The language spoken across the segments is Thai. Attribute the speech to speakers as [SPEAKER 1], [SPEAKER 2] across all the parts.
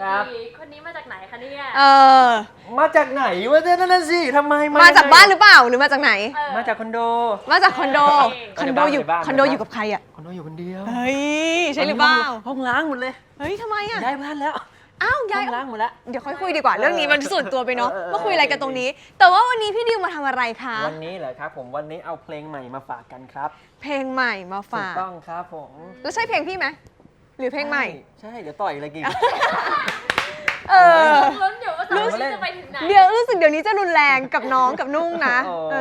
[SPEAKER 1] ครับ
[SPEAKER 2] คนนี้มาจากไหนคะเนี่ย
[SPEAKER 3] เออ
[SPEAKER 1] มาจากไหนวะเนี่ยนั่นนะสิทำไม
[SPEAKER 3] มาจาก
[SPEAKER 1] ยังไง
[SPEAKER 3] บ้านหรือเปล่าหรือมาจากไหน
[SPEAKER 2] เออ
[SPEAKER 1] มาจากคอนโด
[SPEAKER 3] มาจากคอนโด
[SPEAKER 2] เออ
[SPEAKER 3] คอนโดอยู่
[SPEAKER 1] ในบ้าน
[SPEAKER 3] คอนโด
[SPEAKER 1] ในบ้าน
[SPEAKER 3] อยู่กับใครอะ
[SPEAKER 1] คอนโดอยู่คนเดียว
[SPEAKER 3] เฮ้ย ใช่หรือเปล่า
[SPEAKER 1] ห้องล้างหมดเลย
[SPEAKER 3] เฮ้ยทำไมอะ
[SPEAKER 1] ย้ายบ้านแล้ว
[SPEAKER 3] อ้าวย้าย
[SPEAKER 1] ห้องล้างหมดแล้ว
[SPEAKER 3] เดี๋ยวค่อยคุยดีกว่าเรื่องนี้มันส่วนตัวไปเนาะ
[SPEAKER 1] เออเออ
[SPEAKER 3] มาคุยอะไรกันตรงนี้ แต่ว่าวันนี้พี่ดิวมาทำอะไรคะ
[SPEAKER 1] วันนี้เหรอครับผมวันนี้เอาเพลงใหม่มาฝากกันครับ
[SPEAKER 3] เพลงใหม่มา
[SPEAKER 1] ถู
[SPEAKER 3] ฝากก
[SPEAKER 1] ต้องครับผม
[SPEAKER 3] แล้วใช่เพลงพี่ไหม หรือเพลงใหม่
[SPEAKER 1] ใช่ใช่ เดี๋ยวต่อยอะไรกิน
[SPEAKER 3] เออ
[SPEAKER 2] ลุ้นอยู่ว่าสองคนนี้จะไปถึงไหน
[SPEAKER 3] เดี๋ยวรู้สึกเดี๋ยวนี้จะรุนแรงกับน้องกับนุ่งนะ
[SPEAKER 1] โอ้ย
[SPEAKER 3] เอ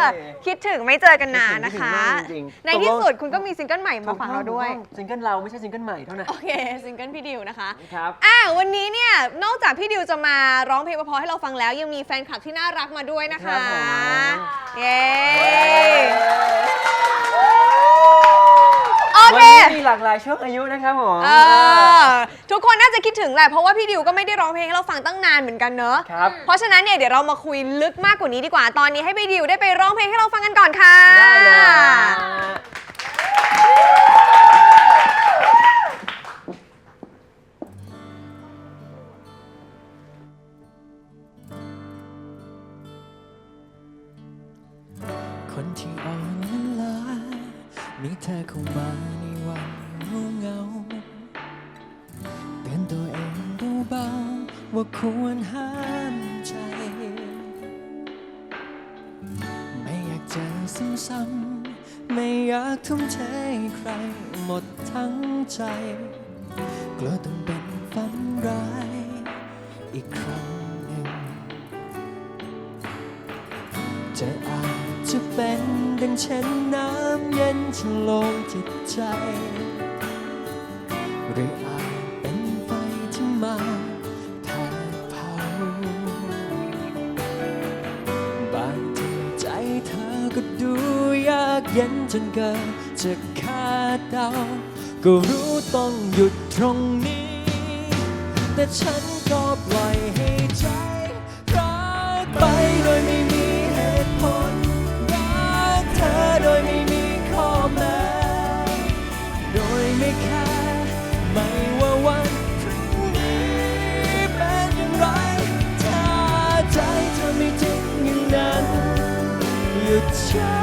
[SPEAKER 3] อ คิดถึงไม่เจอกันนานนะคะ
[SPEAKER 1] คิดถึงมากจริงๆ
[SPEAKER 3] ในที่สุดคุณก็มีซิงเกิลใหม่มาฝากเราด้วย
[SPEAKER 1] ถูกต้องซิงเกิลเราไม่ใช่ซิงเกิลใหม่เท่านั้น
[SPEAKER 3] โอเค ซิงเกิลพี่ดิวนะคะ
[SPEAKER 1] ครับ
[SPEAKER 3] อะวันนี้เนี่ยนอกจากพี่ดิวจะมาร้องเพลงเพราะๆให้เราฟังแล้ว ยังมีแฟนคลับที่น่ารักมาด้วยนะ
[SPEAKER 1] ครั
[SPEAKER 3] คะ
[SPEAKER 1] บผม
[SPEAKER 3] เย้โอ
[SPEAKER 1] วัน
[SPEAKER 3] เค
[SPEAKER 1] นี้มีหลากหลายช่วงอายุนะครับผม
[SPEAKER 3] เออทุกคนน่าจะคิดถึงแหละเพราะว่าพี่ดิวก็ไม่ได้ร้องเพลงให้เราฟังตั้งนานเหมือนกันเนอะ
[SPEAKER 1] ครับ
[SPEAKER 3] เพราะฉะนั้นเนี่ยเดี๋ยวเรามาคุยลึกมากกว่านี้ดีกว่าตอนนี้ให้พี่ดิวได้ไปร้องเพลงให้เราฟังกันก่อนค่ะ
[SPEAKER 1] ได้เลย
[SPEAKER 4] มีเธอเข้ามาในวันเงาเงาเตือนตัวเองเบาๆว่าควรห้ามใจ ไม่อยากเจอซ้ำๆไม่อยากทุ่มเทใครหมดทั้งใจ กลัวต้องเป็นฝันร้ายอีกครั้งหนึ่งจะอาจจะเป็น ดังเช่นน้ำเย็นฉโลมจิตใจ หรืออาจเป็นไฟที่มาแผดเผาบางทีใจเธอก็ดูยากเย็นจนเกินจะคาดเดาก็รู้ต้องหยุดตรงนี้ แต่ฉันก็ปล่อยให้ ฉั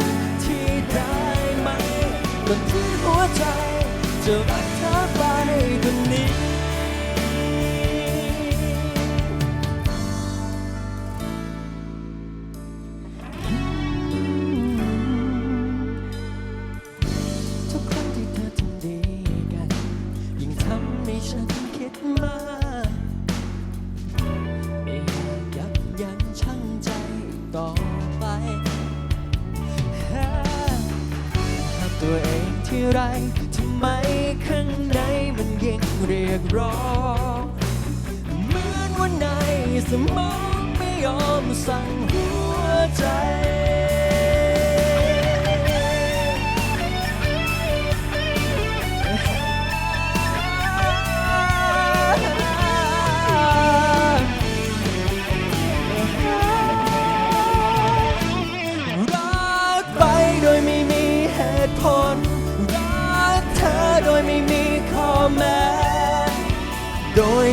[SPEAKER 4] นที่ได้ไหมตอนที่หัวใจจะรักเธอไปก ตัวเองที่ไรทำไมข้างในมันยิ่งเรียกร้องเหมือนว่าในสมองไม่ยอมสั่งหัวใจ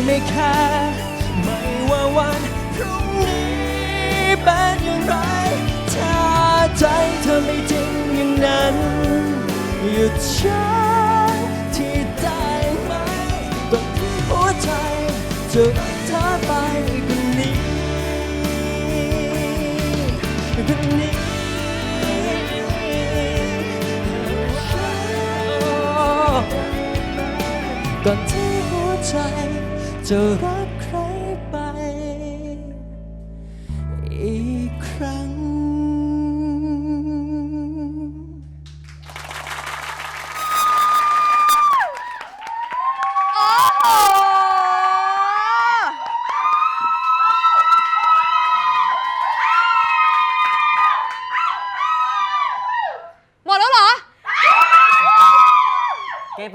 [SPEAKER 4] ไม่แค่ไม่ว่าวันพรุ่งนี้เป็นอย่างไร ถ้าใจเธอไม่จริงอย่างนั้นหยุดฉันที่ได้ไหมก่อนที่หัวใจจะรักเธอไปคนนี้คนนี้ก่อนที่ จ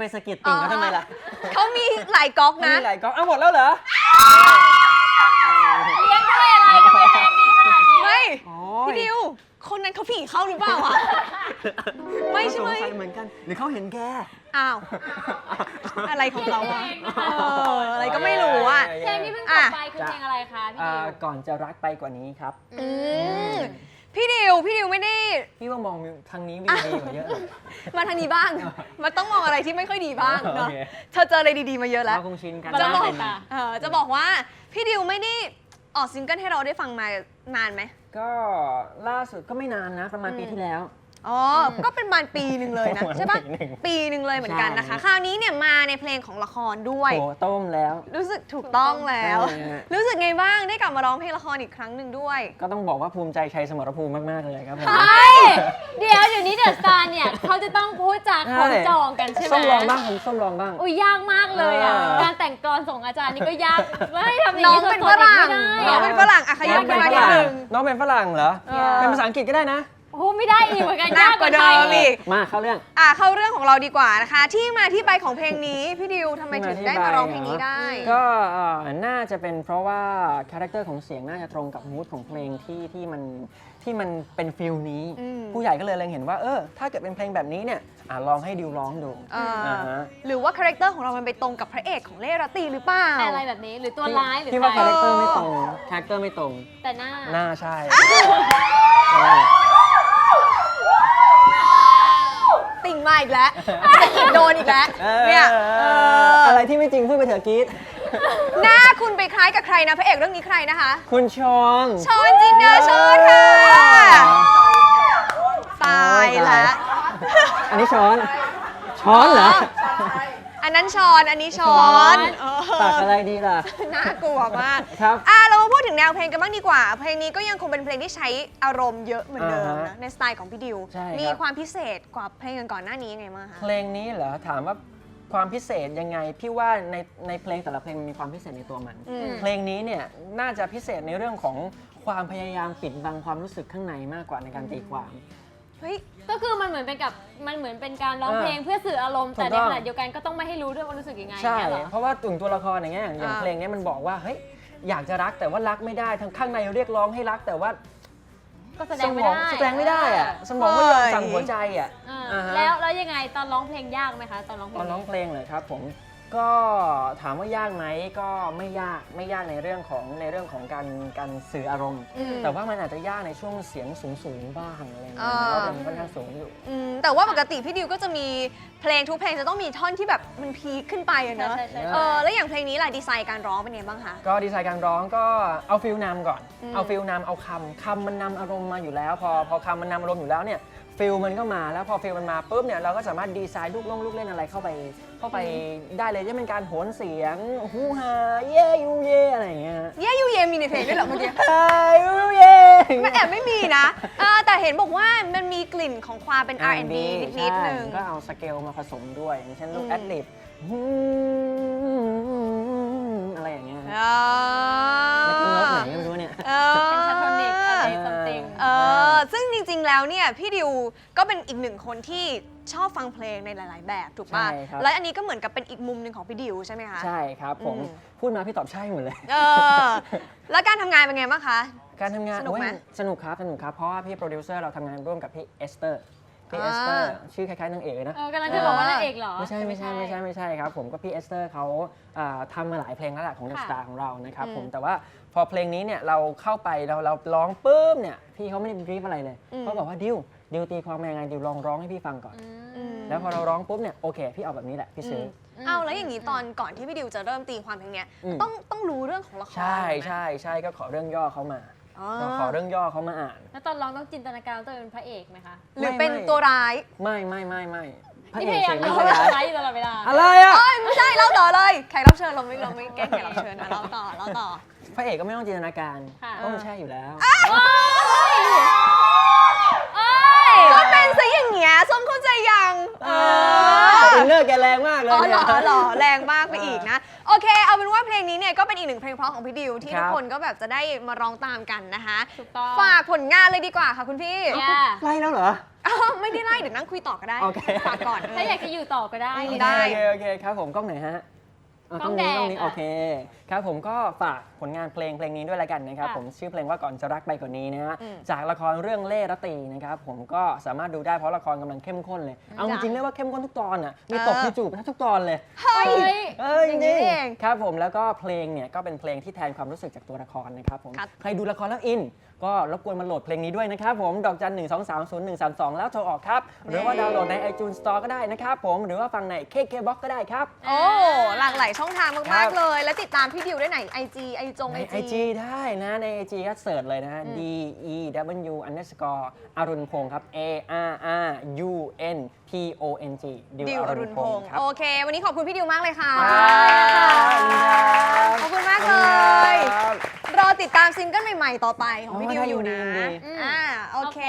[SPEAKER 1] ไปสะกิดติ่งเขาทำไมล่ะ
[SPEAKER 3] เขามีหลายก๊อก
[SPEAKER 1] ไม่
[SPEAKER 3] นะ
[SPEAKER 1] มีหลายกล้องอ้าวหมดแล้วเหรอ
[SPEAKER 2] เลี้ยงด้วยอะไรกันเป็นแรงดีขนาดนี้
[SPEAKER 3] ไม่
[SPEAKER 1] โอ้ย
[SPEAKER 3] พี่ดิว คนนั้นเขาผีเข้าหรือเปล่าอะ ไม่ใช่ไหม
[SPEAKER 1] สงสัยเหมือนกันหรือเขาเห็นแก
[SPEAKER 3] อ้าว อะไรของเขาอะ
[SPEAKER 2] เพลง
[SPEAKER 3] เอออะไรก็ไม่รู้อะ
[SPEAKER 2] เพลงที่เพิ่งจบไปคือเพลงอะไรคะพี่
[SPEAKER 1] อ่า
[SPEAKER 2] ดิว
[SPEAKER 1] ก่อนจะรักไปกว่านี้ครับ
[SPEAKER 3] อืม พี่ดิวพี่ดิวไม่ได้
[SPEAKER 1] พี่ว่ามองทางนี้วิวดีกว่าเยอะเลย
[SPEAKER 3] มาทางนี้บ้าง มันต้องมองอะไรที่ไม่ค่อยดีบ้างเนาะ
[SPEAKER 1] โอเค
[SPEAKER 3] เธอเจออะไรดีๆมาเยอะแล้ว
[SPEAKER 1] เราคงชินกัน
[SPEAKER 3] จะบอก
[SPEAKER 1] เป็น
[SPEAKER 3] เออจะบอกว่าพี่ดิวไม่ได้ออกซิงเกิลให้เราได้ฟังมานานไหม
[SPEAKER 1] ก็ล่าสุดก็ไม่นานนะ ประมาณ
[SPEAKER 3] อืม
[SPEAKER 1] ปีที่แล้ว
[SPEAKER 3] อ๋อ ก็เป็นประมาณปีหนึ่งเลยนะ
[SPEAKER 1] ประมาณ
[SPEAKER 3] ใช่ปะ
[SPEAKER 1] ปีหนึ่ง
[SPEAKER 3] ปีหนึ่งเลยเหมือนกันนะคะ
[SPEAKER 1] ใช่
[SPEAKER 3] คราวนี้เนี่ยมาในเพลงของละครด้วย
[SPEAKER 1] โหต้มแล้ว
[SPEAKER 3] รู้สึกถูกต้องแล้ว
[SPEAKER 1] ใช่ฮะ
[SPEAKER 3] รู้สึกไงบ้างได้กลับมาร้องเพลงละครอีกครั้งหนึ่งด้วย
[SPEAKER 1] ก็ต้องบอกว่าภูมิใจชัยสมรภูมิมาก ๆ เลยครับผม
[SPEAKER 2] เฮ้ยเดี๋ยวเดี๋ยวนี้เดอะสตาร์เนี่ยเขาจะต้องพูดจากของจองกันใช่ไหม
[SPEAKER 1] ส้มลองบ้างผมส้มลองบ้าง
[SPEAKER 2] อุ้ยยากมากเลยอะ
[SPEAKER 1] อ่า
[SPEAKER 2] การแต่งกลอนส่งอาจารย์นี่ก็ยากไม่ทำอย่าง
[SPEAKER 3] น้อง
[SPEAKER 2] นี้
[SPEAKER 3] เป็น
[SPEAKER 2] ส
[SPEAKER 3] ฝ
[SPEAKER 2] ดๆ
[SPEAKER 3] รั่ง
[SPEAKER 2] ไม่ได้
[SPEAKER 3] น้อง
[SPEAKER 2] อะ
[SPEAKER 3] เป็นฝรั่งอะขยับ
[SPEAKER 1] น้อง
[SPEAKER 3] ขึ้
[SPEAKER 1] เป็นน
[SPEAKER 3] มา
[SPEAKER 1] ฝ
[SPEAKER 3] นิด
[SPEAKER 1] รั่ง
[SPEAKER 3] นึง
[SPEAKER 1] น้องเป็นฝรั่งเหรอ
[SPEAKER 3] เออ
[SPEAKER 1] เป็นภาษาอังกฤษก็ได้นะ
[SPEAKER 2] โอ้โหไม่ได้อีกเหมือนกัน
[SPEAKER 3] หนักกว่าเดิมอีก
[SPEAKER 1] มาเข้าเรื่อง
[SPEAKER 3] อะเข้าเรื่องของเราดีกว่านะคะ ที่มาที่ไปของเพลงนี้พี่ดิวทำไมถึงได้มาร้องเพลงนี้ได้
[SPEAKER 1] ก็เอ่อน่าจะเป็นเพราะว่าคาแรคเตอร์ของเสียงน่าจะตรงกับมูดของเพลงที่ที่มันที่มันเป็นฟิลนี้
[SPEAKER 3] อืม
[SPEAKER 1] ผู้ใหญ่ก็เลยเล็งเห็นว่าเออถ้าเกิดเป็นเพลงแบบนี้เนี่ยอะลองให้ดิวร้องดู
[SPEAKER 3] เอ่ออ
[SPEAKER 1] อ่าฮะ
[SPEAKER 3] หรือว่าคาแรคเตอร์ของเรามันไปตรงกับพระเอกของเล่ราตรีหรือเปล่า
[SPEAKER 2] แต่อะไรแบบนี้หรือตัวร้ายหรือ
[SPEAKER 1] พี่ว่า
[SPEAKER 2] ใค
[SPEAKER 1] คารแรคเตอร์ไม่ตรงคาแรคเตอร์ไม่ตรง
[SPEAKER 2] แต่หน้า
[SPEAKER 1] หน้าใช่
[SPEAKER 3] ติ่งมาอีกแล้ว โดนอีกแล้ว
[SPEAKER 1] เนี่
[SPEAKER 3] ยเออ
[SPEAKER 1] อะไรที่ไม่จริงพูดไปเถอะกีด
[SPEAKER 3] หน้าคุณไปคล้ายกับใครนะพระเอกเรื่องนี้ใครนะคะ
[SPEAKER 1] คุณชอง
[SPEAKER 3] ชอนจินดาโชนค่ะตายแล้ว
[SPEAKER 1] อันนี้ช้อน ช้อนเหรอ
[SPEAKER 3] อันนั้นชอน อันนี้ชอน
[SPEAKER 2] ช้อน
[SPEAKER 3] เออ
[SPEAKER 1] ตักอะไรดีล่ะ
[SPEAKER 3] น่ากลัวมาก
[SPEAKER 1] ครับ
[SPEAKER 3] อะเรามาพูดถึงแนวเพลงกันบ้างดีกว่า เพลงนี้ก็ยังคงเป็นเพลงที่ใช้อารมณ์เยอะเหมือนเดิม
[SPEAKER 1] อ่า
[SPEAKER 3] นะ
[SPEAKER 1] ฮะ
[SPEAKER 3] ในสไตล์ของพี่ดิว
[SPEAKER 1] ใช่ครับ
[SPEAKER 3] มีความพิเศษกว่าเพลงก่อนๆหน้านี้ยังไงบ้างคะ
[SPEAKER 1] เพลงนี้เหรอถามว่าความพิเศษยังไง พี่ว่าในในเพลงแต่ละเพลงมันมีความพิเศษในตัวมัน
[SPEAKER 3] อืม
[SPEAKER 1] เพลงนี้เนี่ยน่าจะพิเศษในเรื่องของความพยายามปิดบังความรู้สึกข้างในมากกว่าในการตีความ
[SPEAKER 3] เฮ้ย
[SPEAKER 2] ก็คือมันเหมือนเป็นกับมันเหมือนเป็นการร้อง
[SPEAKER 1] อ่า
[SPEAKER 2] เพลงเพื่อสื่ออารมณ์
[SPEAKER 1] ถูก
[SPEAKER 2] แต่ใน
[SPEAKER 1] ต้อง
[SPEAKER 2] ขณะเดียวกันก็ต้องไม่ให้รู้ด้วยว่ารู้สึกยังไง
[SPEAKER 1] ใช่
[SPEAKER 2] อย่างเงี้ยเหรอ
[SPEAKER 1] เพราะว่าถึงตัวละครอย่างเงี้ยอย่างอย่าง
[SPEAKER 3] อ่า
[SPEAKER 1] เพลงเนี้ยมันบอกว่าเฮ้ยอยากจะรักแต่ว่ารักไม่ได้ทั้งข้างในเรียกร้องให้รัก แต่ว่า
[SPEAKER 2] ก็แสด
[SPEAKER 1] ส
[SPEAKER 2] งไม่
[SPEAKER 1] มอง
[SPEAKER 2] ได้
[SPEAKER 1] แสดงไม่ได้อะสมองไม่ยอมสั่งหัวใจอะ
[SPEAKER 2] เออ
[SPEAKER 1] อ่าฮะ
[SPEAKER 2] แล้วแล้วยังไงตอนร้องเพลงยากไหมคะตอนร้องเพล
[SPEAKER 1] ตอน
[SPEAKER 2] ง
[SPEAKER 1] ร้องเพลงเลยครับผม ก็ถามว่ายากไหมก็ไม่ยากไม่ยากในเรื่องของในเรื่องของการการสื่ออารมณ์
[SPEAKER 3] อืม
[SPEAKER 1] แต่ว่ามันอาจจะยากในช่วงเสียงสูงสูงๆบ้างอะไรอย่างเงี้
[SPEAKER 3] อ่า
[SPEAKER 1] ยเพราะว่ามันค่อนข้างสูงอยู่
[SPEAKER 3] อืมแต่ว่าปกติพี่ดิวก็จะมีเพลงทุกเพลงจะต้องมีท่อนที่แบบมันพีคขึ้นไปอะ
[SPEAKER 2] ใช่
[SPEAKER 3] เนอะ
[SPEAKER 2] ใช่ใช่
[SPEAKER 3] เออแล้วอย่างเพลงนี้ล่ะดีไซน์การร้องเป็นไงบ้างคะ
[SPEAKER 1] ก็ดีไซน์การร้องก็เอาฟิลนำก่อน
[SPEAKER 3] อืม
[SPEAKER 1] เอาฟิลนำเอาคำคำมันนำอารมณ์มาอยู่แล้ว พอพอคำมันนำอารมณ์อยู่แล้วเนี่ยฟิลมันก็มาแล้วพอฟิลมันมาปุ๊บเนี่ยเราก็สามารถดีไซน์ลูกล่งลูกเล่นอะไรเข้าไป เข้าไปได้เลยจะเป็นการโหนเสียงฮูฮาเย่ยูเย่อะไรอย่างเงี้ยฮะ
[SPEAKER 3] เย่ยูเยมีในเพลงด้วยเหรอเมื่อกี้
[SPEAKER 1] เฮ้ยยูเย่
[SPEAKER 3] มันแอบไม่มีนะเออแต่เห็นบอกว่ามันมีกลิ่นของความเป็น R&B นิดๆ
[SPEAKER 1] ใช่
[SPEAKER 3] นึง
[SPEAKER 1] ก็เอาสเกลมาผสมด้วยอย่างเช่นลูก
[SPEAKER 3] อืม
[SPEAKER 1] แอดลิบอะไรอย่างเงี้ย
[SPEAKER 3] อ๋อ ออซึ่งจริงๆแล้วเนี่ยพี่ดิวก็เป็นอีกหนึ่งคนที่ชอบฟังเพลงในหลายๆ แบบถูกป่ะ
[SPEAKER 1] ใช่ครับ
[SPEAKER 3] และอันนี้ก็เหมือนกับเป็นอีกมุมหนึ่งของพี่ดิวใช่ไหมคะ
[SPEAKER 1] ใช่ครับผม
[SPEAKER 3] อืม
[SPEAKER 1] พูดมาพี่ตอบใช่หมดเลย
[SPEAKER 3] เออแล้วการทำงานเป็นไงบ้างคะ
[SPEAKER 1] การทำงาน
[SPEAKER 3] สนุกไหม
[SPEAKER 1] โอ้ยสนุกครับสนุกครับ เพราะว่าพี่โปรดิวเซอร์เราทำงานร่วมกับพี่เอสเตอร์ พี่
[SPEAKER 3] อ่า
[SPEAKER 1] เอสเตอร์ชื่อคล้ายๆนางเอกเลยนะ
[SPEAKER 2] เออกำลังจะบอกว่านางเอกเหรอ
[SPEAKER 1] ไม่ใช่ไม่ใช่ไม่ใช่ไม่ใช่ครับผมก็พี่เอสเตอร์เขาอ่าทำมาหลายเพลงแล้วแหละของ The
[SPEAKER 2] ค่ะ
[SPEAKER 1] Star ของเรานะครับ
[SPEAKER 3] อืม
[SPEAKER 1] ผมแต่ว่าพอเพลงนี้เนี่ยเราเข้าไปเราเราร้องปุ๊บเนี่ยพี่เขาไม่ได้บรีฟอะไรเลย
[SPEAKER 3] อืม
[SPEAKER 1] เขาบอกว่าดิวดิวตีความมายังไงดิวลองร้องให้พี่ฟังก่อน
[SPEAKER 2] อืม
[SPEAKER 1] แล้วพอเราร้องปุ๊บเนี่ยโอเค พี่เอาแบบนี้แหละพี่ซื้ออ
[SPEAKER 3] เอาแล้วอย่างนี้ตอนก่อนที่พี่ดิวจะเริ่มตีความเพลงเนี้ย
[SPEAKER 1] อืม
[SPEAKER 3] ต้องต้องรู้เรื่องของละคร
[SPEAKER 1] ใช่
[SPEAKER 3] ไหม
[SPEAKER 1] ใช่ใช่ก็ขอเรื่องย่อเขามา
[SPEAKER 3] อ๋อ
[SPEAKER 1] ก็ขอเรื่องย่อเขามาอ่าน
[SPEAKER 2] แล้วตอนร้องต้องจินตนาการว่าตัวเองเป็นพระเอกไหมคะ
[SPEAKER 3] หรือเป็น
[SPEAKER 1] ไม่
[SPEAKER 3] ตัวร้าย
[SPEAKER 1] ไม่ไม่ไม่ไม่พระ
[SPEAKER 2] นี่
[SPEAKER 1] เอ
[SPEAKER 2] พ
[SPEAKER 1] ก
[SPEAKER 2] ยายาม
[SPEAKER 1] เสียง
[SPEAKER 2] จะ
[SPEAKER 1] ไม่
[SPEAKER 2] ทำ
[SPEAKER 1] ค่อยร้าย
[SPEAKER 2] ร้ายอยู่ตลอดเวลา
[SPEAKER 1] อะไรอะ
[SPEAKER 3] เอ้ยไม่ใช่เล่าต่อเลยแขกรับเชิญเราไม่เราไม่แกล้งแขกรับเชิญนะเล่าต่อเล่าต่อ
[SPEAKER 1] พระเอกก็ไม่ต้องจินตนาการ
[SPEAKER 2] ค่ะ
[SPEAKER 1] เพราะมันใช่อยู่แล้ว
[SPEAKER 2] เอ้ย
[SPEAKER 3] ก็เป็นซะอย่างเงี้ยส้มเข้าใจยัง เอ
[SPEAKER 1] แต่
[SPEAKER 3] อ
[SPEAKER 1] อินเนอร์แกแรงมากเลย
[SPEAKER 3] อ๋อเหร
[SPEAKER 1] เนี่
[SPEAKER 3] อยเหรอแรงมากไปอีกนะโอ เคเอาเป็นว่าเพลงนี้เนี่ยก็เป็นอีกหนึ่งเพลงเพราะของพี่ดิวที่
[SPEAKER 1] ครั
[SPEAKER 3] ทุ
[SPEAKER 1] บ
[SPEAKER 3] กคนก็แบบจะได้มาร้องตามกันนะคะ
[SPEAKER 2] ถูกต้อง
[SPEAKER 3] ฝากผลงานเลยดีกว่าค่ะคุณพี่
[SPEAKER 2] เนี่ย
[SPEAKER 1] ไล่แล้วเหรอ
[SPEAKER 3] อ้าวไม่ได้ไล่เดี๋ยวนั่งคุยต่อก็ได้
[SPEAKER 1] โอเค
[SPEAKER 3] ฝากก่อน
[SPEAKER 2] ถ้าอยากจะอยู่ต่อก็ได้
[SPEAKER 3] ได้
[SPEAKER 1] โอเคโอเคครับผมกล้องไหนฮะ อะ
[SPEAKER 2] ต้
[SPEAKER 1] ต้
[SPEAKER 2] อ
[SPEAKER 1] องง
[SPEAKER 2] แด
[SPEAKER 1] นี้
[SPEAKER 2] ง
[SPEAKER 1] ต้องนี้
[SPEAKER 2] อะ
[SPEAKER 1] โอเค ครับผมก็ฝากผลงานเพลงเพลงนี้ด้วยละกันนะครับ
[SPEAKER 2] ค่ะ
[SPEAKER 1] ผมชื่อเพลงว่าก่อนจะรักไปกว่านี้นะฮะ
[SPEAKER 3] อืม
[SPEAKER 1] จากละครเรื่องเล่ระตีนะครับ ผมก็สามารถดูได้เพราะละครกำลังเข้มข้นเลย เอาจริงๆเรียกว่าเข้มข้นทุกตอนอะมีตบ
[SPEAKER 3] เออ
[SPEAKER 1] มีจูบทุกตอนเลย
[SPEAKER 3] เฮ้ย
[SPEAKER 2] เฮ้ย
[SPEAKER 1] เอ้ย
[SPEAKER 3] อย่างนี้
[SPEAKER 1] นี่
[SPEAKER 3] เอง
[SPEAKER 1] ครับผมแล้วก็เพลงเนี่ยก็เป็นเพลงที่แทนความรู้สึกจากตัวละครนะครับผม
[SPEAKER 3] ครับ
[SPEAKER 1] ใครดูละครแล้วอิน ก็รบกวนมาโหลดเพลงนี้ด้วยนะครับผมดอกจัน1 2 3 0 1 3 2แล้วโทรออกครับ หรือว่าดาวน์โหลดใน iTunes Store ก็ได้นะครับผมหรือว่าฟังใน KKBox ก็ได้ครับ
[SPEAKER 3] โอ้หลากหลายช่องทาง
[SPEAKER 1] ครั
[SPEAKER 3] มาก
[SPEAKER 1] บ
[SPEAKER 3] ๆ เลย แล้วติดตามพี่ดิวได้ไหน IG ไอจง
[SPEAKER 1] ใน
[SPEAKER 3] ไอ
[SPEAKER 1] IG
[SPEAKER 3] จี
[SPEAKER 1] ได้นะใน IG ก็เสิร์ชเลยนะฮะ
[SPEAKER 3] อืม
[SPEAKER 1] D E W underscore อรุณพงศ์ครับ A R R U N P O N G
[SPEAKER 3] ดิวอรุณพงศ์
[SPEAKER 1] ครับ
[SPEAKER 3] โอเค วันนี้ขอบคุณพี่ดิวมากเลยค่ะ
[SPEAKER 1] ครับ
[SPEAKER 3] ขอบคุณมากเลย
[SPEAKER 1] ครับ
[SPEAKER 3] รอติดตามซิงเกิลใหม่ ๆ ต่อไปของพี่
[SPEAKER 1] อ๋อ
[SPEAKER 3] ดิวอยู่นะ
[SPEAKER 1] ได้ยินดี
[SPEAKER 3] อ่าโอเค